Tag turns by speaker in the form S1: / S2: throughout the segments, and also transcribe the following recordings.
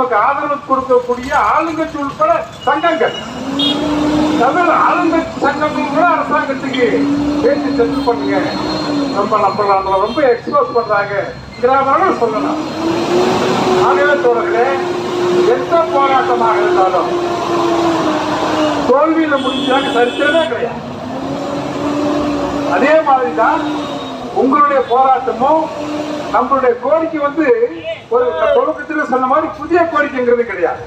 S1: நமக்கு ஆதரவு கொடுக்கக்கூடிய ஆளுங்கட்சி உட்பட சங்கங்கள். தமிழ் ஆளுங்கட்சி சங்கங்கள் கூட அரசாங்கத்துக்கு பேச்சு சென்று பண்ணுங்க ரொம்ப நம்ம நம்மளை ரொம்ப எக்ஸ்போஸ் பண்றாங்க. கிராமம் சொல்லலாம் ஆகவே தோழர்களே எந்த போராட்டமாக இருந்தாலும் தோல்வியில் முடிஞ்சாங்க சரித்திரமே கிடையாது. அதே மாதிரி தான் உங்களுடைய போராட்டமும் நம்மளுடைய கோரிக்கை வந்து ஒரு தொடக்கத்தில் சொன்ன மாதிரி புதிய கோரிக்கைங்கிறது கிடையாது.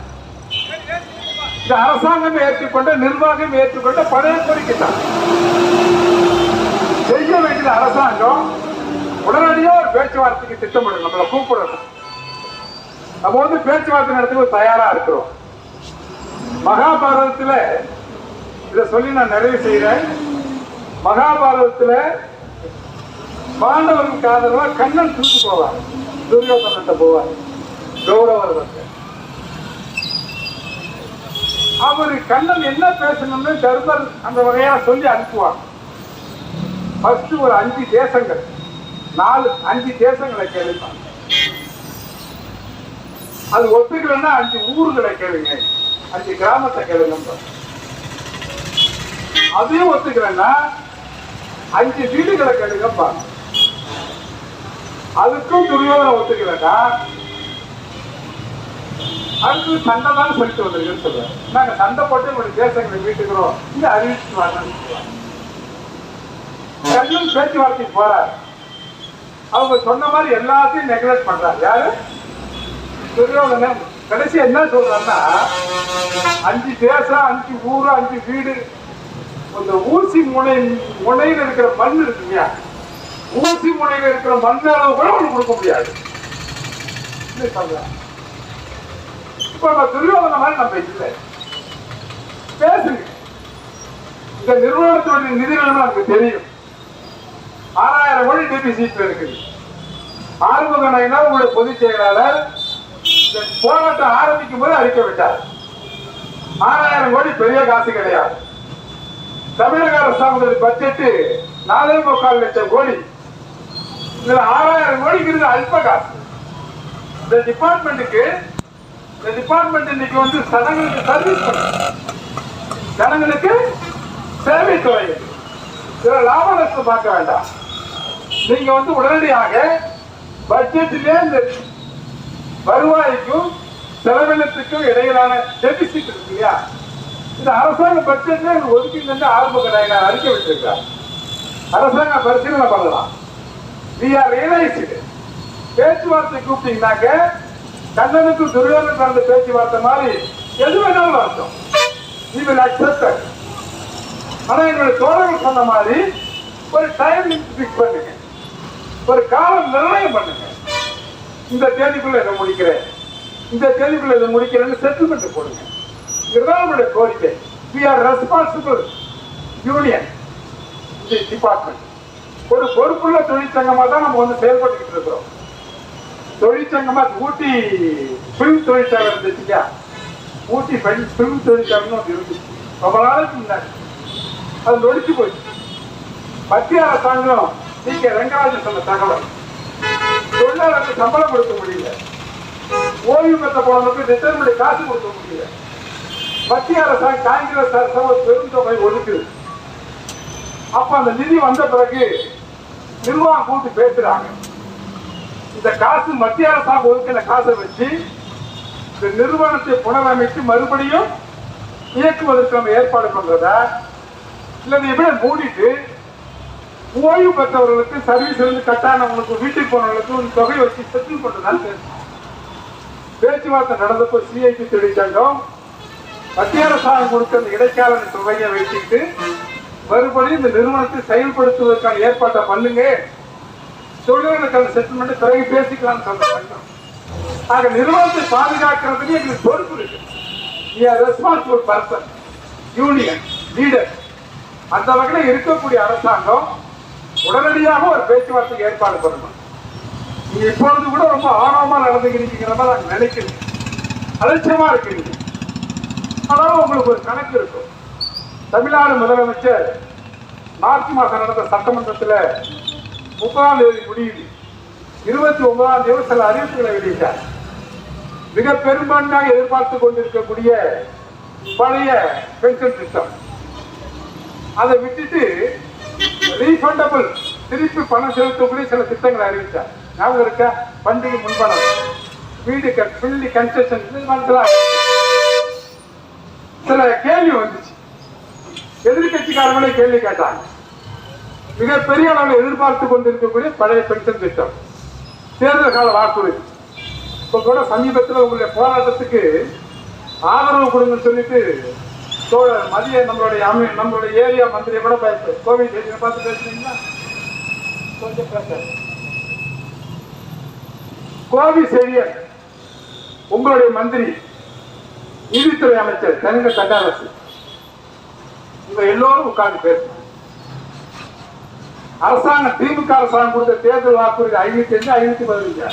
S1: இந்த அரசாங்கம் ஏற்றுக்கொண்ட நிர்வாகம் ஏற்றுக்கொண்ட பழைய கோரிக்கை தான். செய்ய வேண்டிய அரசாங்கம் உடனடியாக ஒரு பேச்சுவார்த்தைக்கு திட்டமிடும் நம்மளை கூப்பிடணும். நம்ம வந்து பேச்சுவார்த்தை நடத்துக்கு தயாரா இருக்கிறோம். மகாபாரதத்தில் இதை சொல்லி நான் நிறைவு செய்கிறேன் மகாபாரதத்தில் பாண்டவனுக்கு ஆதரவா கண்ணன் தூக்கி போவார் துரியோதனத்தை போவார் கௌரவர்களுக்கு அவரு கண்ணன் என்ன பேசணும்னு தர்மர் அந்த வகையா சொல்லி அனுப்புவார் ஃபர்ஸ்ட் ஒரு அஞ்சு தேசங்கள். நாலு அஞ்சு தேசங்களை கேளுப்பாங்க அது ஒத்துக்கலன்னா அஞ்சு ஊர்களை கேளுங்க. அஞ்சு கிராமத்தை கேளுங்க அதையும் ஒத்துக்கலன்னா அஞ்சு வீடுகளை கேளுங்கப்பா அதுக்கும் துரியோதனை ஒத்துக்கலன்னா அடுத்து சண்டை தான் சொல்லிட்டு வந்திருக்குன்னு சொல்லுவாங்க நாங்க சண்டை போட்டு உங்களுடைய தேசங்களை மீட்டுக்கிறோம். இந்த அறிவிச்சு வரணும் சொல்லுவாங்க பேச்சுவார்த்தைக்கு போறாரு. அவங்க சொன்ன மாதிரி எல்லாத்தையும் நெக்லெக்ட் பண்றாரு. யாரு? துரியோதனை. கடைசி என்ன சொல்றாருன்னா அஞ்சு தேசம் அஞ்சு ஊரு அஞ்சு வீடு. அந்த ஊசி முனை முனையில் இருக்கிற மண் இருக்கு ஊசி முனையில் இருக்கிற மண் அளவு கூட அவனுக்கு கொடுக்க முடியாது. இப்ப நம்ம துரியோதன மாதிரி நம்ம இல்லை. பேசுங்க. இந்த நிறுவனத்தினுடைய நிதி நிலைமை நமக்கு தெரியும். ஆறாயிரம் கோடி டிபிசிட் இருக்குது. ஆறுமுக நாயனா உங்களுடைய பொதுச் செயலாளர் இந்த போராட்டம் ஆரம்பிக்கும் போது அறிக்கை விட்டார். ஆறாயிரம் கோடி பெரிய காசு கிடையாது. தமிழக அரசாங்கத்துடைய பட்ஜெட்டு நாலே முக்கால் லட்சம் கோடி. இதுல ஆறாயிரம் கோடிங்கிறது அல்ப காசு. இந்த டிபார்ட்மெண்ட்டுக்கு இந்த டிபார்ட்மெண்ட் இன்னைக்கு வந்து ஜனங்களுக்கு சர்வீஸ் பண்ண. ஜனங்களுக்கு சேவை துறை இதுல லாப நஷ்டம் பார்க்க வேண்டாம். நீங்க வந்து உடனடியாக பட்ஜெட்டிலே இந்த வருவாய்க்கும் செலவினத்துக்கும் இடையிலான டெபிசிட் இருக்கு இல்லையா? இந்த அரசாங்க பட்ஜெட்ல ஒதுக்கீடு ஆரம்ப நான் அறிக்கை விட்டுருக்கேன் அரசாங்க பரிசீலனை பண்ணலாம். வி ஆர் ரியலைஸ்டு பேச்சுவார்த்தை கூப்பிட்டீங்கன்னாக்க கண்ணனுக்கு துரியோகன் நடந்த பேச்சுவார்த்தை மாதிரி எது வேணாலும் அர்த்தம் நீ வில் ஆனா என்னுடைய தோழர்கள் சொன்ன மாதிரி ஒரு டைம் பிக்ஸ் பண்ணுங்க. ஒரு காலம் நிர்ணயம் பண்ணுங்க. இந்த தேதிக்குள்ள இதை முடிக்கிறேன். இந்த தேதிக்குள்ள இதை முடிக்கிறேன்னு செட்டில்மெண்ட் போடுங்க. இதுதான் நம்மளுடைய கோரிக்கை. We are responsible union department ஒரு பொறுப்புள்ள தொழிற்சங்கமா தான் நம்ம வந்து செயல்பட்டுக்கிட்டு இருக்கிறோம். தொழிற்சங்கமா ஊட்டி பிலிம் தொழிற்சாலை இருந்துச்சுக்கா ஊட்டி பிலிம் தொழிற்சாலைன்னு ஒன்று இருந்துச்சு ரொம்ப நாளைக்கு முன்னாடி. அது நொடிச்சு போச்சு மத்திய அரசாங்கம் நீங்க கே ரங்கராஜன் சொன்ன தகவல். தொழிலாளருக்கு சம்பளம் கொடுக்க முடியல. ஓய்வு பெற்ற போனவங்களுக்கு ரிட்டர்மெண்ட் காசு கொடுக்க முடியல. மத்திய அரசாங்கம் காங்கிரஸ் அரசாங்கம் பெரும் தொகை ஒதுக்குது. அப்ப அந்த நிதி வந்த பிறகு நிர்வாகம் கூட்டு பேசுறாங்க. இந்த காசு மத்திய அரசாக ஒதுக்கின காசை வச்சு இந்த நிறுவனத்தை புனரமைத்து மறுபடியும் இயக்குவதற்கு நம்ம ஏற்பாடு பண்றதா? இல்லை இதை எப்படி மூடிட்டு ஓய்வு பெற்றவர்களுக்கு சர்வீஸ் இருந்து கட்டானவங்களுக்கு வீட்டுக்கு போனவங்களுக்கு ஒரு தொகை வச்சு செட்டில் பண்றதா பேச்சுவார்த்தை நடந்தப்போ சிஐடி தொழிற்சங்கம் மத்திய அரசாங்கம் கொடுத்த அந்த இடைக்கால தொகையை வைத்துட்டு மறுபடியும் இந்த நிறுவனத்தை செயல்படுத்துவதற்கான ஏற்பாட்டை பண்ணுங்க. தொழிலாளர்களுக்கான செட்டில்மெண்ட் பிறகு பேசிக்கலாம்னு சொல்ற ஆக நிறுவனத்தை பாதுகாக்கிறதுக்கு எங்களுக்கு பொறுப்பு இருக்கு. ரெஸ்பான்சிபிள் பர்சன் யூனியன் லீடர் அந்த வகையில் இருக்கக்கூடிய அரசாங்கம் உடனடியாக ஒரு பேச்சுவார்த்தைக்கு ஏற்பாடு பண்ணணும். நீங்க இப்பொழுது கூட ரொம்ப ஆர்வமா நடந்துக்கிறீங்கிற மாதிரி நாங்கள் நினைக்கிறேன். அலட்சியமா இருக்கிறீங்க. ஆனாலும் உங்களுக்கு ஒரு கணக்கு இருக்கும். தமிழ்நாடு முதலமைச்சர் மார்ச் மாதம் நடந்த சட்டமன்றத்தில் முப்பதாம் தேதி முடியுது இருபத்தி ஒன்பதாம் தேதி சில அறிவிப்புகளை வெளியிட்டார். மிக பெரும்பான்மையாக எதிர்பார்த்து கொண்டிருக்கக்கூடிய பழைய பென்ஷன் திட்டம் அதை விட்டுட்டு ரீஃபண்டபிள் திருப்பி பணம் செலுத்தக்கூடிய சில திட்டங்களை அறிவித்தார். ஞாபகம் இருக்க? பண்டிகை முன்பணம். வீடு பில்லி கன்ஸ்ட்ரக்ஷன் சில கேள்வி வந்துச்சு. எதிர்கட்சிக்காரங்களே கேள்வி கேட்டாங்க. மிக பெரிய அளவில் எதிர்பார்த்து கொண்டிருக்கக்கூடிய பழைய பென்ஷன் திட்டம். தேர்தல் கால வாக்குறுதி. இப்ப கூட சமீபத்தில் உங்களுடைய போராட்டத்துக்கு ஆதரவு கொடுங்கன்னு சொல்லிட்டு தோழர் மதிய நம்மளுடைய அமை நம்மளுடைய ஏரியா மந்திரியை கூட பேசு கோவில் செய்தியை பார்த்து பேசுறீங்களா கொஞ்சம் பேச. கோவி செழியன் உங்களுடைய மந்திரி நிதித்துறை அமைச்சர் தங்க தண்டாரசு இவங்க எல்லோரும் உட்கார்ந்து பேசணும் அரசாங்கம் திமுக அரசாங்கம் கொடுத்த தேர்தல் வாக்குறுதி ஐநூத்தி அஞ்சு ஐநூத்தி பதினஞ்சா?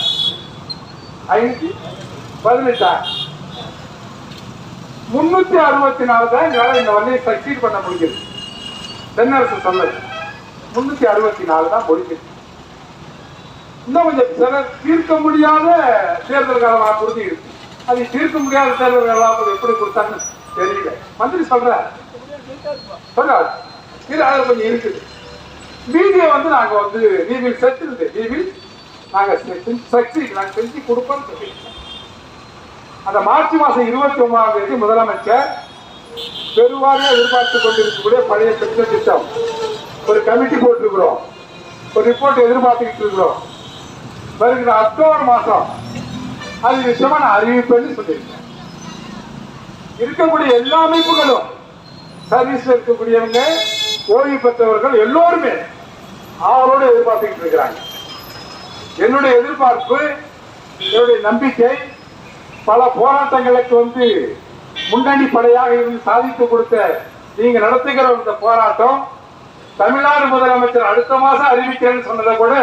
S1: ஐநூத்தி பதினெட்டா முன்னூத்தி அறுபத்தி நாலு தான் எங்களால் இந்த வழியை சக்சீட் பண்ண முடியுது தென்னரசு சொன்னது. முன்னூத்தி அறுபத்தி நாலு தான் முடிஞ்சது. இன்னும் கொஞ்சம் சில தீர்க்க முடியாத தேர்தல் கால வாக்குறுதி இருக்கு. அது தீர்க்க முடியாத தேர்தல் கால வாக்குறுதி எப்படி கொடுத்தாங்கன்னு தெரியல. மந்திரி சொல்ற சொல்றாரு இது அது கொஞ்சம் இருக்குது. மீதியை வந்து நாங்கள் வந்து we will settle it. we will நாங்க சக்தி நாங்க செஞ்சு கொடுப்போம்னு சொல்லியிருக்கோம். அந்த மார்ச் மாதம் இருபத்தி ஒன்பதாம் தேதி முதலமைச்சர் பெருவாரியாக எதிர்பார்த்து கொண்டிருக்கக்கூடிய பழைய பெட்ரோல் திட்டம். ஒரு கமிட்டி போட்டிருக்கிறோம். ஒரு ரிப்போர்ட் எதிர்பார்த்துக்கிட்டு இருக்கிறோம். வருகிற அக்டோபர் மாதம். அது விஷயமா நான் அறிவிப்பேன்னு சொல்லியிருக்கேன். இருக்கக்கூடிய எல்லா அமைப்புகளும் சர்வீஸ்ல இருக்கக்கூடியவங்க ஓய்வு பெற்றவர்கள் எல்லோருமே அவரோடு எதிர்பார்த்துக்கிட்டு இருக்கிறாங்க. என்னுடைய எதிர்பார்ப்பு என்னுடைய நம்பிக்கை பல போராட்டங்களுக்கு வந்து முன்னணி படையாக இருந்து சாதித்து கொடுத்த நீங்க நடத்துகிற இந்த போராட்டம் தமிழ்நாடு முதலமைச்சர் அடுத்த மாசம் அறிவிக்கிறேன்னு சொன்னதை கூட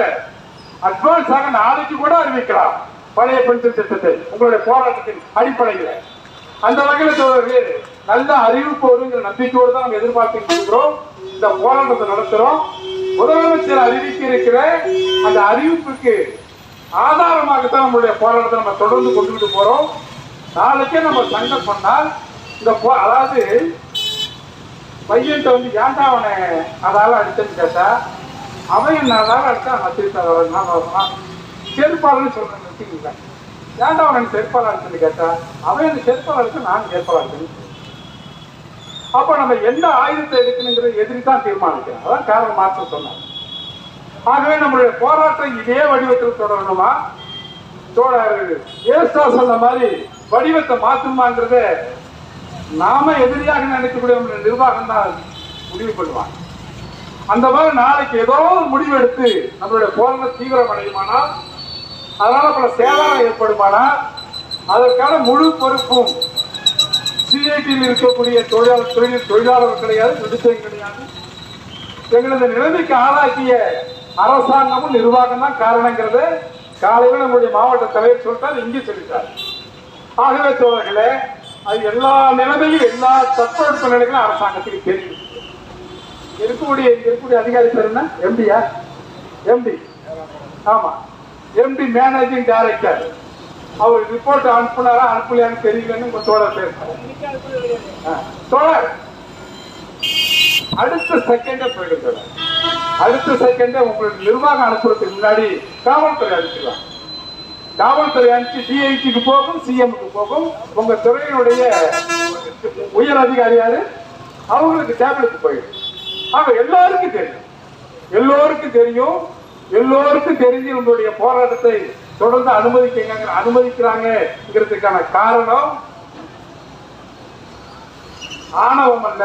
S1: அட்வான்ஸாக நாளைக்கு கூட அறிவிக்கலாம். பழைய பென்ஷன் திட்டத்தை உங்களுடைய போராட்டத்தின் அடிப்படையில். அந்த வகையில் தோழர்கள் நல்ல அறிவிப்பு வருங்கிற நம்பிக்கையோடு தான் நம்ம எதிர்பார்த்துட்டு இருக்கிறோம். இந்த போராட்டத்தை நடத்துறோம். முதலமைச்சர் அறிவிக்க இருக்கிற அந்த அறிவிப்புக்கு ஆதாரமாகத்தான் நம்மளுடைய போராட்டத்தை நம்ம தொடர்ந்து கொண்டுகிட்டு போறோம். நாளைக்கே நம்ம சங்கம் பண்ணால் இந்த போ அதாவது பையன்கிட்ட வந்து ஏன்டா அவனை அதால அடிச்சேன்னு கேட்டா அவன் என்ன அதால அடிச்சா நான் திருப்பி அதை நான் சொல்றேன் வச்சுக்கீங்களா ஏன்டா அவன் எனக்கு செருப்பாளர் கேட்டா அவன் எனக்கு செருப்பாளர் நான் செருப்பாளர் அப்ப நம்ம எந்த ஆயுதத்தை எடுக்கணுங்கிறது எதிரி தான் தீர்மானிக்கிறோம் அதான் காரணம் மாற்றம் சொன்னார். ஆகவே நம்மளுடைய போராட்டம் இதே வடிவத்தில் தொடரணுமா? தோழர் ஏசா சொன்ன மாதிரி வடிவத்தை மாற்றுமாங்கிறத நாம எதிரியாக நினைக்கக்கூடிய நிர்வாகம் தான் முடிவு பண்ணுவாங்க. அந்த மாதிரி நாளைக்கு ஏதோ ஒரு முடிவு எடுத்து நம்மளுடைய போராட்டம் தீவிரமடையுமானால் அதனால பல சேதாரம் ஏற்படுமானால் அதற்கான முழு பொறுப்பும் சிஐடியில் இருக்கக்கூடிய தொழிலாளர் தொழில் தொழிலாளர்கள் கிடையாது விடுதலை கிடையாது. எங்களது நிலைமைக்கு ஆளாக்கிய அரசாங்கமும் நிர்வாகம் தான் காரணங்கிறது. காலையில் நம்முடைய மாவட்ட தலைவர் சொல்லிட்டார் இங்கே சொல்லிட்டார். ஆகவே தோழர்களே அது எல்லா நிலைமையும் எல்லா தட்பவெட்ப நிலைகளும் அரசாங்கத்துக்கு தெரியும். இருக்கக்கூடிய இருக்கக்கூடிய அதிகாரி பேர் என்ன? எம்பியா எம்பி ஆமா. எம்பி மேனேஜிங் டைரக்டர் அவர் ரிப்போர்ட் அனுப்புனாரா அனுப்பலையான்னு தெரியலன்னு உங்க தோழர் பேசுறாரு. தோழர் அடுத்த செகண்டே போயிடும் தோழர். அடுத்த செகண்டே உங்களுக்கு நிர்வாகம் அனுப்புறதுக்கு முன்னாடி காவல்துறை அனுப்பிடலாம். காவல்துறை அனுப்பிச்சு டிஐடிக்கு போகும் சிஎம்க்கு போகும். உங்க துறையினுடைய உயர் அதிகாரி யாரு? அவங்களுக்கு டேப்லெட் போயிடும். ஆக எல்லாருக்கும் தெரியும். எல்லோருக்கும் தெரியும். எல்லோருக்கும் தெரிஞ்சு உங்களுடைய போராட்டத்தை தொடர்ந்து அனுமதிக்க அனுமதிக்கிறாங்கிறதுக்கான காரணம் ஆணவம் அல்ல.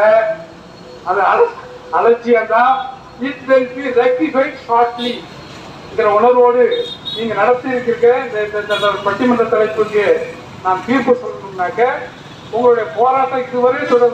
S1: அது அல- அலட்சியம் தான் it will be rectified shortly என்கிற உணர்வோடு நீங்க நடத்தி இருக்கிற பட்டிமன்ற தலைப்புக்கு நான் தீர்ப்பு சொல்லணும்னாக்க உங்களுடைய போராட்டம் இதுவரை தொடர்ந்து